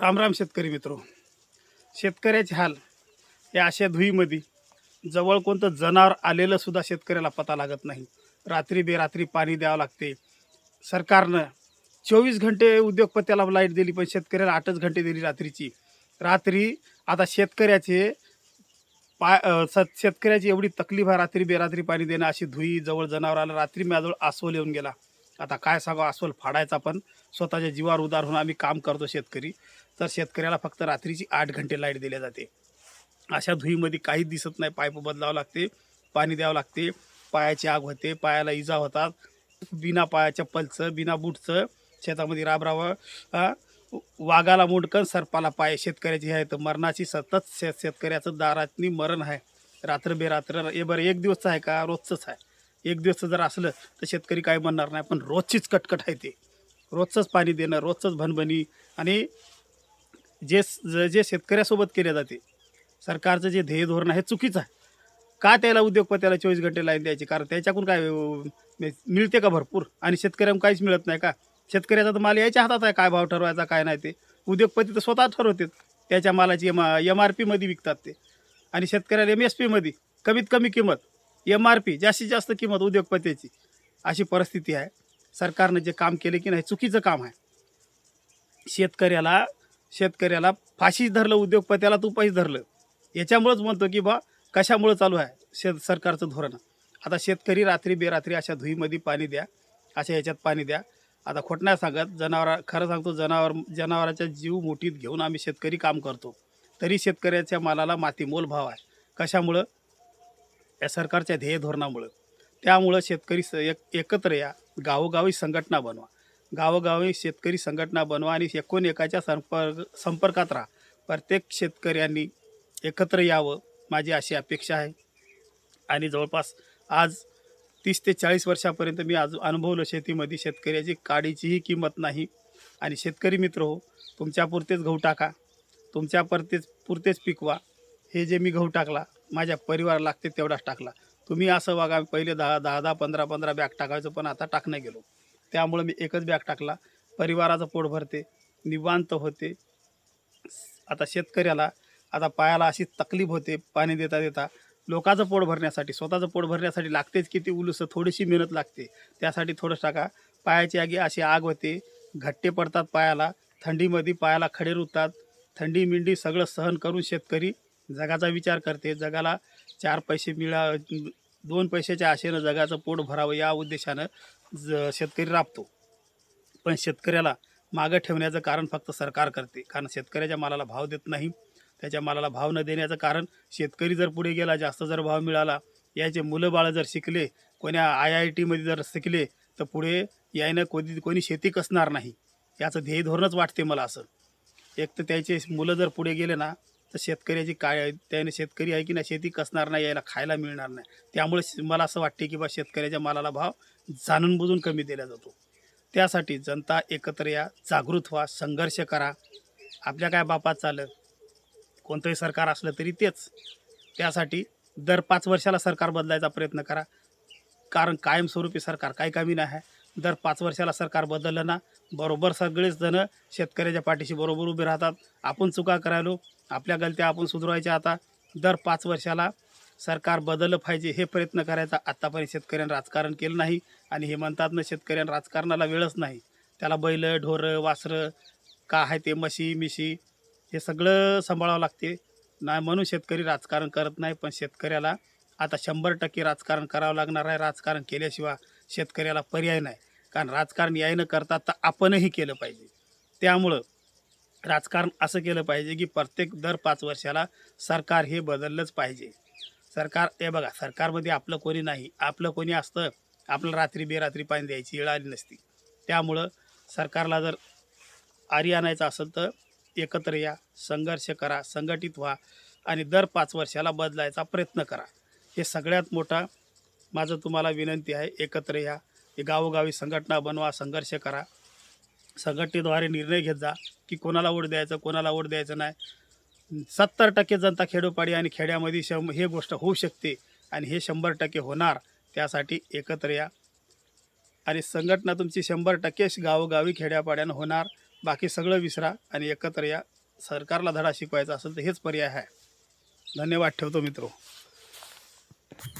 राम राम शेतकरी मित्र. शेतकऱ्याचे हाल या अशा धुईमध्ये जवळ कोणतं जनावर आलेलंसुद्धा शेतकऱ्याला पता लागत नाही. रात्री बेरात्री पाणी द्यावं लागते. सरकारनं चोवीस घंटे उद्योगपत्याला लाइट दिली पण शेतकऱ्याला आठच घंटे दिली रात्रीची. रात्री आता शेतकऱ्याचे पा स- शेतकऱ्याची एवढी तकलीफ आहे रात्री बेरात्री पाणी देणं अशी धुई जवळ जनावराला रात्री माझ्याजवळ अस्वल येऊन गेला. आता काय सांगू अस्वल फाडायचा पण. स्वतःच्या जीवावर उदार होऊन आम्ही काम करतो शेतकरी. तर शेतकऱ्याला फक्त रात्रीची आठ घंटे लाइट दिल्या जाते. अशा धुईमध्ये काहीच दिसत नाही. पाईप बदलावं लागते पाणी द्यावं लागते. पायाची आग होते पायाला इजा होतात. बिना पाया चप्पलचं बिना बुटचं शेतामध्ये राबरावं. वाघाला मुंडकन सरपाला पाय. शेतकऱ्याची हे आहे तर मरणाची सतत शेत शेतकऱ्याचं दारातनी मरण आहे. रात्र बेरात्र ए बरं एक दिवसचं आहे का? रोजचंच आहे. एक दिवसचं जर असलं तर शेतकरी काय म्हणणार नाही पण रोजचीच कटकट आहे ते. रोजचंच पाणी देणं रोजचंच भनभनी आणि जे ज- जे शेतकऱ्यासोबत केले जाते सरकारचं जे ध्येय धोरण आहे हे चुकीचं आहे. का त्याला उद्योगपत्याला चोवीस घंटे लाईन द्यायची? कारण त्याच्याकडून काय मिळते का भरपूर? आणि शेतकऱ्यांना काहीच मिळत नाही का? शेतकऱ्याचा तर माल यायच्या हातात आहे काय भाव ठरवायचा काय नाही ते. उद्योगपती तर स्वतः ठरवतात त्याच्या मालाची एम एम आर पीमध्ये विकतात ते. आणि शेतकऱ्याला एम एस पीमध्ये कमीत कमी किंमत. एम आर पी जास्तीत जास्त किंमत उद्योगपतीची अशी परिस्थिती आहे. सरकारनं जे काम केले की नाही चुकीचं काम आहे. शेतकऱ्याला शेतकऱ्याला फाशीच धरलं उद्योगपत्याला तू धरलं. याच्यामुळंच म्हणतो की बा कशामुळं चालू आहे शेत सरकारचं धोरण? आता शेतकरी रात्री बेरात्री अशा धुईमध्ये पाणी द्या अशा ह्याच्यात पाणी द्या. आता खोट नाही सांगत जनावरा खरं सांगतो जनावर जनावराचा जीव मुठीत घेऊन आम्ही शेतकरी काम करतो. तरी शेतकऱ्याच्या मालाला मातीमोल भाव आहे. कशामुळं? या सरकारच्या ध्येय धोरणामुळं. त्यामुळं शेतकरी स एक एकत्र या. गावोगावी संघटना बनवा. गावोगावी शेतकरी संघटना बनवा आणि एकूण एकाच्या संपर्क संपर्कात राहा. प्रत्येक शेतकऱ्यांनी एकत्र यावं माझी अशी अपेक्षा आहे. आणि जवळपास आज तीस ते चाळीस वर्षापर्यंत मी आज अनुभवलं शेतीमध्ये शेतकऱ्याची काडीचीही किंमत नाही. आणि शेतकरी मित्र हो तुमच्यापुरतेच गहू टाका. तुमच्यापुरतेच पुरतेच पिकवा. हे जे मी गहू टाकला माझ्या परिवार लागते तेवढाच टाकला. तुम्ही असं बघा पहिले दहा दहा दहा पंधरा पंधरा बॅग टाकायचं पण आता टाकणं गेलो. त्यामुळं मी एकच बॅग टाकला. परिवाराचं पोट भरते निवांत होते. आता शेतकऱ्याला आता पायाला अशी तकलीफ होते पाणी देता देता. लोकांचं पोट भरण्यासाठी स्वतःचं पोट भरण्यासाठी लागतेच किती उलूस थोडीशी मेहनत लागते. त्यासाठी थोडंसं टाका. पायाची आगी अशी आग होते. घट्टे पडतात पायाला. थंडीमध्ये पायाला खडे रुतात थंडी मिंडी सगळं सहन करून शेतकरी जगाचा विचार करते जगाला चार पैसे मिळा दोन पैशाच्या आशेनं जगाचं पोट भरावं या उद्देशानं ज शेतकरी राबतो. पण शेतकऱ्याला मागं ठेवण्याचं कारण फक्त सरकार करते. कारण शेतकऱ्याच्या मालाला भाव देत नाही. त्याच्या मालाला भाव न देण्याचं कारण शेतकरी जर पुढे गेला जास्त जर भाव मिळाला याचे मुलं बाळं जर शिकले कोण्या आय आय टीमध्ये जर शिकले तर पुढे यायनं कोणी कोणी शेती कसणार नाही. याचं ध्येय धोरणच वाटते मला असं. एक तर त्याचे मुलं जर पुढे गेले ना तर शेतकऱ्याची काय त्याने शेतकरी आहे की नाही? शेती कसणार नाही यायला खायला मिळणार नाही. त्यामुळे मला असं वाटते की बा शेतकऱ्याच्या मालाला भाव जाणून बुजून कमी दिला जातो. त्यासाठी जनता एकत्र या जागृत व्हा संघर्ष करा. आपल्या काय बापात चालं कोणतंही सरकार असलं तरी तेच. त्यासाठी दर पाच वर्षाला सरकार बदलायचा प्रयत्न करा. कारण कायमस्वरूपी सरकार काही कमी नाही. आहे दर पाच वर्षाला सरकार बदललं ना बरोबर सगळेच जण शेतकऱ्याच्या पाठीशी बरोबर उभे राहतात. आपण चुका करायलो आपल्या गलत्या आपण सुधारायच्या आता. दर पाच वर्षाला सरकार बदललं पाहिजे हे प्रयत्न करायचा आत्तापर्यंत शेतकऱ्यांनी राजकारण केलं नाही आणि हे म्हणतात ना शेतकऱ्यांना राजकारणाला वेळच नाही. त्याला बैल ढोरं वासरं का आहे ते म्हशी मिशी हे सगळं सांभाळावं लागते. नाही म्हणून शेतकरी राजकारण करत नाही पण शेतकऱ्याला आता शंभर टक्के राजकारण करावं लागणार आहे. राजकारण केल्याशिवाय शेतकऱ्याला पर्याय नाही. कारण राजकारण यायनं करतात करता तर आपणही केलं पाहिजे. त्यामुळं राजकारण असं केलं पाहिजे की प्रत्येक दर पाच वर्षाला सरकार हे बदललंच पाहिजे. सरकार हे बघा सरकारमध्ये आपलं कोणी नाही. आपलं कोणी असतं आपलं रात्री बेरात्री पाणी द्यायची वेळ आली नसती. त्यामुळं सरकारला जर आरी आणायचं असेल तर एकत्र या संघर्ष करा संघटित व्हा आणि दर पाच वर्षाला बदलायचा प्रयत्न करा. हे सगळ्यात मोठा माझं तुम्हाला विनंती आहे. एकत्र या गावोगावी संघटना बनवा संघर्ष करा. संघटनेद्वारे निर्णय घेत जा की कोणाला वोट द्यायचं कोणाला वोट द्यायचं नाही. सत्तर टक्के जनता खेडोपाडी आणि खेड्यामध्ये शं हे गोष्ट होऊ शकते आणि हे शंभर टक्के होणार त्यासाठी एकत्र या. आणि संघटना तुमची शंभर टक्के गावोगावी खेड्यापाड्यानं होणार. बाकी सगळं विसरा आणि एकत्र या. सरकारला धडा शिकवायचा असेल तर हेच पर्याय आहे. धन्यवाद ठेवतो मित्रो.